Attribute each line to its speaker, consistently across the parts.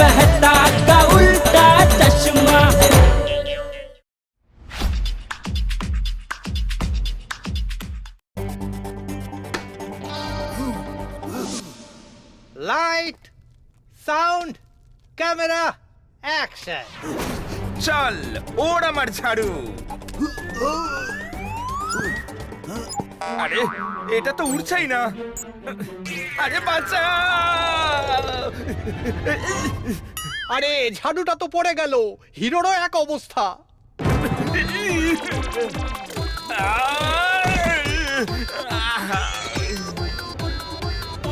Speaker 1: मेहता का उल्टा चश्मा
Speaker 2: লাইট সাউন্ড ক্যামেরা অ্যাকশন
Speaker 3: চল ওর আমার ঝাড়ু আরে এটা তো উড়ছেই না। আরে বাঁচা!
Speaker 2: আরে ঝাড়ুটা তো পড়ে গেল। হিরোরও এক অবস্থা।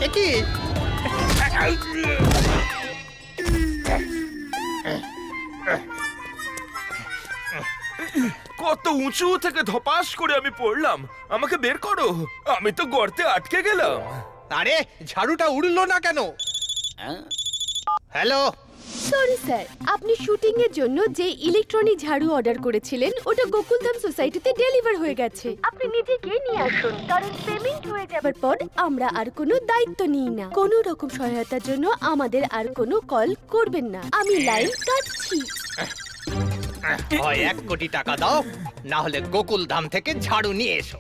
Speaker 2: এ কি
Speaker 3: কত উঁচু থেকে ধপাস করে আমি পড়লাম। আমাকে বের করো। আমি তো গর্তে আটকে গেলাম।
Speaker 2: আরে ঝাড়ুটা উড়লো না কেন? হ্যালো?
Speaker 4: সরি স্যার আপনি শুটিং এর জন্য যে ইলেকট্রনিক ঝাড়ু অর্ডার করেছিলেন ওটা গোকুলধাম সোসাইটিতে ডেলিভার হয়ে গেছে। আপনি নিজে গিয়ে নিয়ে আসুন। কারণ পেমেন্ট হয়ে যাবার পর আমরা আর কোনো দায়িত্ব নিই না। কোনো রকম সহায়তার জন্য আমাদের আর কোনো কল করবেন না। আমি লাইন কাটছি।
Speaker 2: হয় এক কোটি টাকা দাও না হলে গোকুল ধাম থেকে ঝাড়ু নিয়ে এসো।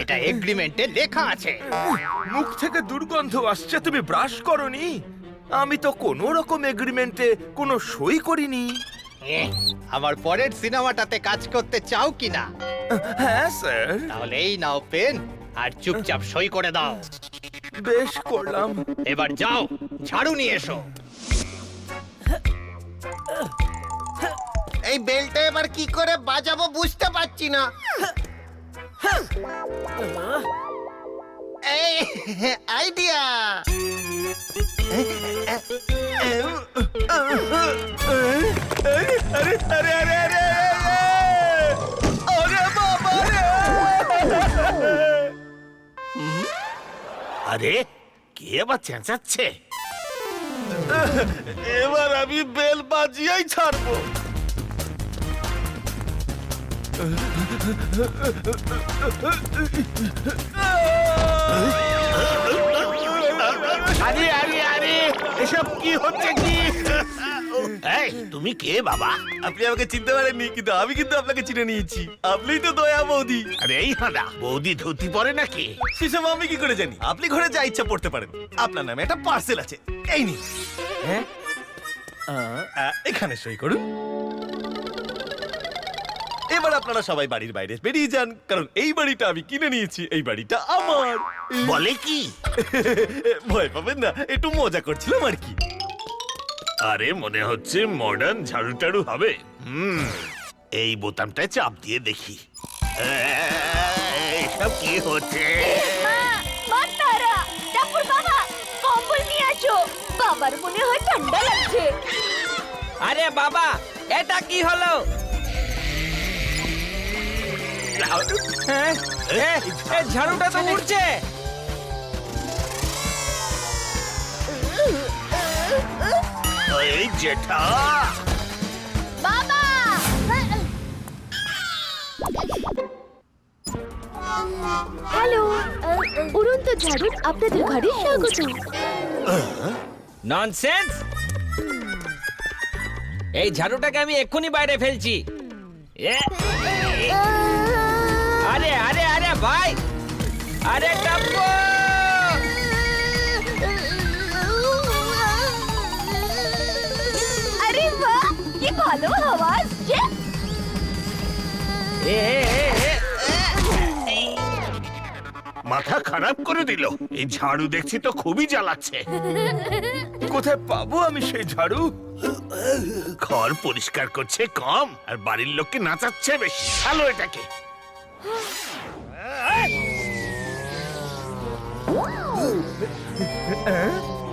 Speaker 2: এটা এগ্রিমেন্টে লেখা আছে।
Speaker 3: মুখ থেকে দুর্গন্ধ আসছে তুমি ব্রাশ করনি? আমি তো কোনো রকম এগ্রিমেন্টে কোনো সই করিনি।
Speaker 2: আমার পরের সিনেমাটাতে কাজ করতে চাও কি না?
Speaker 3: হ্যাঁ স্যার।
Speaker 2: তাহলে এই নাও পেন আর চুপচাপ সই করে দাও।
Speaker 3: বেশ করলাম।
Speaker 2: এবার যাও ঝাড়ু নিয়ে এসো।
Speaker 5: এই বেলটা এবার কি করে বাজাবো বুঝতে পারছি না। এই আইডিয়া।
Speaker 3: আরে আরে আরে আরে আরে আরে বাবা
Speaker 5: আরে কে আবার চেঁচাচ্ছে? এবার আমি বেল বাজিয়েই ছাড়বো। আরে আরে আরে এসব কি হচ্ছে কি? এই তুমি কে বাবা?
Speaker 6: আপনি আমাকে চিনতে পারেননি কিন্তু আমি কিন্তু আপনাকে চিনে নিয়েছি। আপনিই তো দয়া বৌদি।
Speaker 5: আরে এই হাঁদা বৌদি ধুতি পরে নাকি?
Speaker 6: সেসব আমি কি করে জানি? আপনি ঘরে যা ইচ্ছা পড়তে পারেন। আপনার নামে একটা পার্সেল আছে। এই নিন। হ্যাঁ? এখানে সই করুন। আপনারা সবাই বাড়ির বাইরে বেরিয়ে যান কারণ এই বাড়িটা আমি কিনে নিয়েছি এই বাড়িটা আমার।
Speaker 5: বলে কি?
Speaker 6: ভয় পাবেন না একটু মজা করছিলাম আর কি।
Speaker 5: আরে মনে হচ্ছে মডার্ন ঝাড়ু টাড়ু হবে। হুম এই বোতামটায় চাপ দিয়ে দেখি। এসব কি হচ্ছে?
Speaker 4: বাবার মনে হয় ঠান্ডা লাগছে।
Speaker 1: আরে বাবা এটা কি হলো? হ্যাঁ? এ, এ, ঝাড়ুটা তো উঠছে
Speaker 5: এই জেঠা।
Speaker 4: বাবা হ্যালো উড়ন্ত ঝাড়ুর আপনাদের ঘরে স্বাগত।
Speaker 1: ননসেন্স এই ঝাড়ুটাকে আমি এক্ষুনি বাইরে ফেলছি। এ, আরে আরে আরে ভাই। আরে টাপ্পু
Speaker 4: আরে বাহ কি ভালো হাওয়া আসছে
Speaker 1: এ, এ, এ, এ,
Speaker 5: মাথা খারাপ করে দিল। এই ঝাড়ু দেখছি তো খুবই জ্বালাচ্ছে।
Speaker 3: কোথায় পাবো আমি সেই ঝাড়ু?
Speaker 5: ঘর পরিষ্কার করছে কম আর বাড়ির লোককে নাচাচ্ছে বেশি। ভালো এটাকে।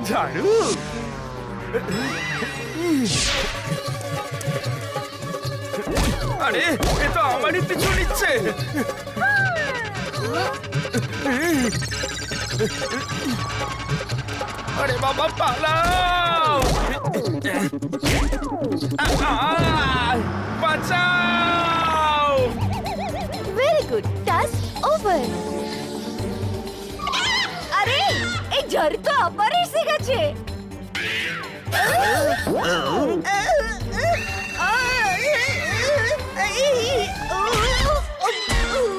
Speaker 3: ঝাড়ু। আরে এ তো আমারই পিছু নিচ্ছে। আরে বাবা পালাও! বাঁচাও।
Speaker 4: ভেরি গুড টাস্ক আরে এই ঝড় তো আবার এসে গেছে।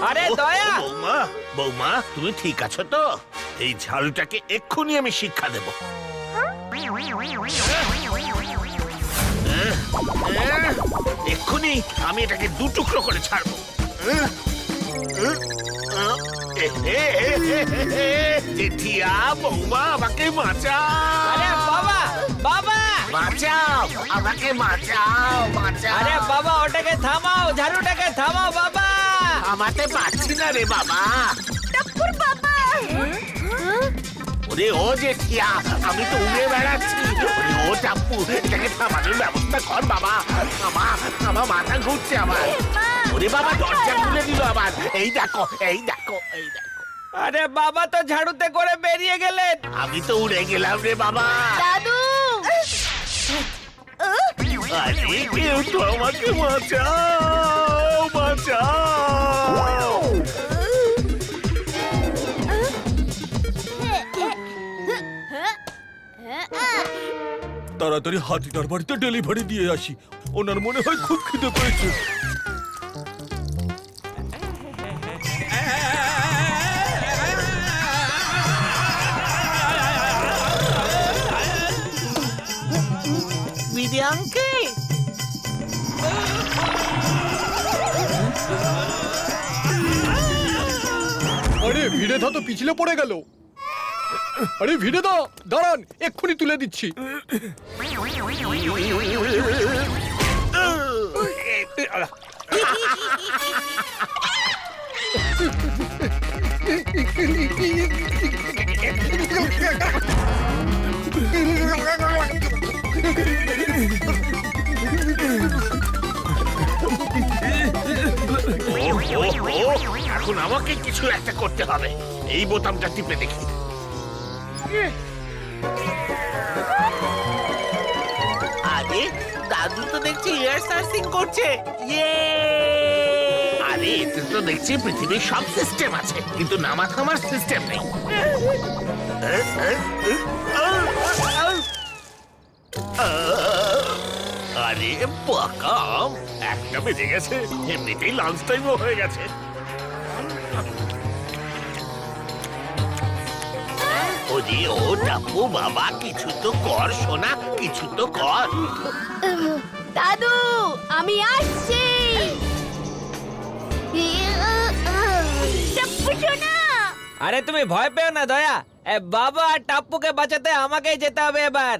Speaker 1: আরে দয়া।
Speaker 5: বৌমা বৌমা তুমি ঠিক আছো তো? এই ঝাড়ুটাকে এক্ষুনি আমি শিক্ষা দেব। এক্ষুনি আমি এটাকে দু টুকরো করে ছাড়বো। জেঠিয়া বৌমা আমাকে বাঁচাও
Speaker 1: আরে বাবা বাবা
Speaker 5: বাঁচাও আমাকে বাঁচাও বাঁচাও
Speaker 1: আরে বাবা ওটাকে থামাও ঝাড়ুটাকে থামাও বাবা
Speaker 5: আমাতে পারছি না রে বাবা ওরে ও জেঠিয়া আমি তো উড়ে বেড়াচ্ছি ওরে ও টাপ্পু এটাকে থামানোর ব্যবস্থা কর বাবা আমা আমার মাথা ঘুরছে আমার ওরে বাবা দরজা খুলে দিল আবার। এই দেখো এই দেখো এই দেখো।
Speaker 1: আরে বাবা তো ঝাড়ুতে করে বেরিয়ে গেলেন।
Speaker 5: আমি তো উড়ে গেলাম রে বাবা।
Speaker 4: দাদু!
Speaker 5: আরে কেউ তো আমাকে বাঁচাও বাঁচাও।
Speaker 6: তাড়াতাড়ি হাতিটার বাড়িতে ডেলিভারি দিয়ে আসি। ওনার মনে হয় খুব খিদে পেয়েছে।
Speaker 1: বিদ্যাঙ্কে
Speaker 7: আরে, ভিড়ে ধা তো পিছলে পড়ে গেল। আরে, ভিড়ে দা দাঁড়ান, এক্ষুনি তুলে দিচ্ছি।
Speaker 5: এখন আমাকে কিছু একটা করতে হবে। এই বোতামটা টিপে দেখি।
Speaker 2: আরে দাদু তো দেখছি এয়ার সার্চিং করছে। ইয়ে
Speaker 5: আরে এতে তো দেখছি পৃথিবীর সব সিস্টেম আছে কিন্তু নামা থামার সিস্টেম নেই। আরে বাকাম একটা বেজে গেছে এমনিতেই লাঞ্চ টাইমও হয়ে গেছে। ওরে ও টাপু বাবা কিছু তো কর সোনা কিছু তো কর।
Speaker 4: দাদু আমি আসছি। টাপ্পু সোনা।
Speaker 1: আরে তুমি ভয় পেও না দয়া। এ বাবা আর টাপ্পুকে বাঁচাতে আমাকেই যেতে হবে এবার।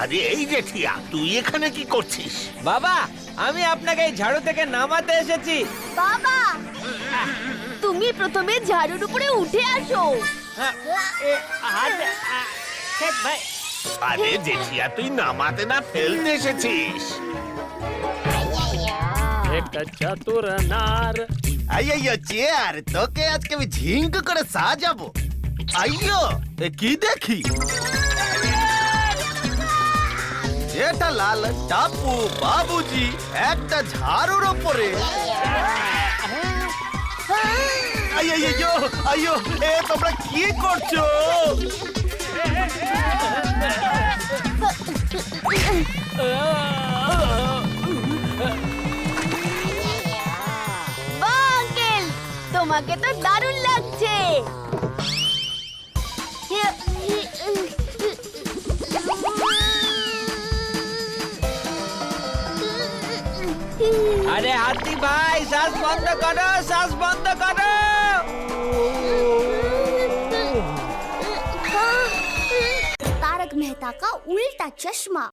Speaker 5: আরে এই যে তুই এখানে কি করছিস?
Speaker 1: বাবা আমি আপনাকে এই ঝাড়ু থেকে নামাতে এসেছি।
Speaker 4: বাবা তুমি প্রথমে ঝাড়ুর উপরে উঠে আসো।
Speaker 5: আরে জেঠিয়া তুই নামাতে না ফেলতে এসেছিস।
Speaker 6: আইয়ো চেয়ার তোকে আজকে আমি ঝিঙ্ক করে সাজাবো। আইয়ো এ কি দেখি? এটা লাল টাপু বাবুজি, একটা ঝাড়ুর ওপরে। আইয়ো আইয়ো এ, তোমরা কি করছ?
Speaker 4: তোমাকে তো দারুণ লাগছে।
Speaker 1: হাতি ভাই শ্বাস বন্ধ করো শ্বাস বন্ধ করো
Speaker 8: तारक मेहता का उल्टा चश्मा